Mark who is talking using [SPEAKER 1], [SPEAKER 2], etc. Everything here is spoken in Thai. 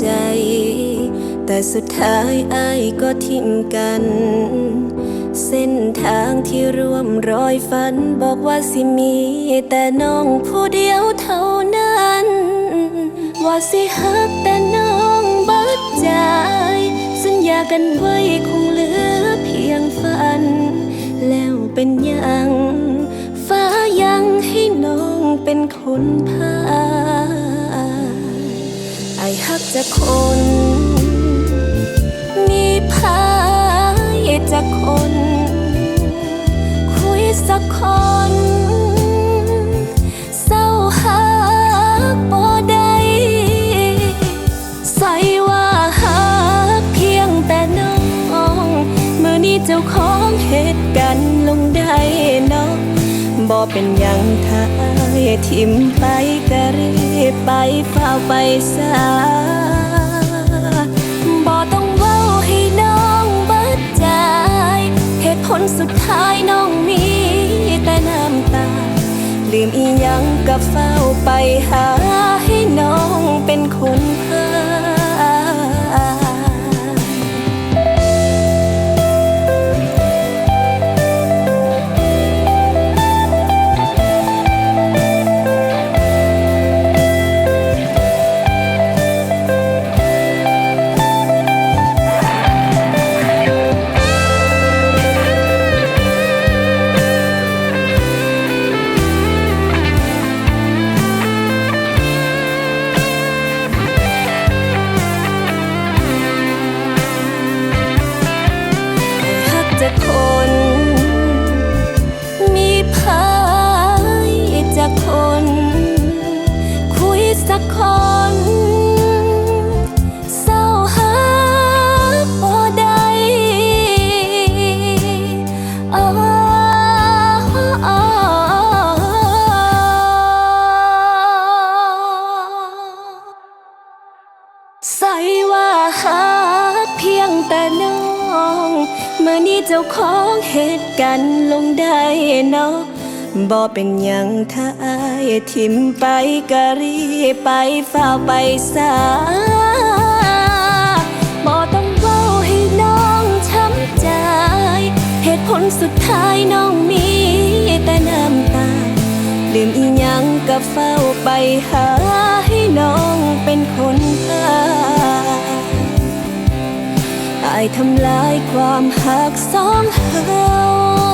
[SPEAKER 1] ใจ แต่สุดท้ายอายก็ทิ้มกัน เส้นทางที่ร่วมรอยฝันบอกว่าสิมี แต่น้องผู้เดียวเท่านั้น ว่าสิฮักแต่น้องบิดใจสัญญากันไว้คงเหลือเพียงฝัน แล้วเป็นยัง ฟ้ายังให้น้องเป็นคนพาากจะคน มีพายจะคน คุยสักคนเศร้าหักบ่ได้ใส่ว่าหักเพียงแต่น้องเมื่อนี้เจ้าของเหตุกันณ์ลงได้เนาะบ่เป็นยังทายทิมไปก็รีบไปเฝ้าไปซา สุดท้ายน้องมีแต่น้ำตา ลืมอีหยังกับเฝ้าไปหา จะทน เมื่อนี้เจ้าของเหตุกันลงได้เนาะบ่เป็นหยังถ้าอายทิมไปก็รีไปฝ้าไปสาบ่ต้องเว้าให้น้องช้ำใจ เหตุผลสุดท้ายน้องมีแต่น้ำตาลืมอีหยังก็เฝ้าไปหาให้น้องเป็นคนพาายทำลายความหักสองเฮา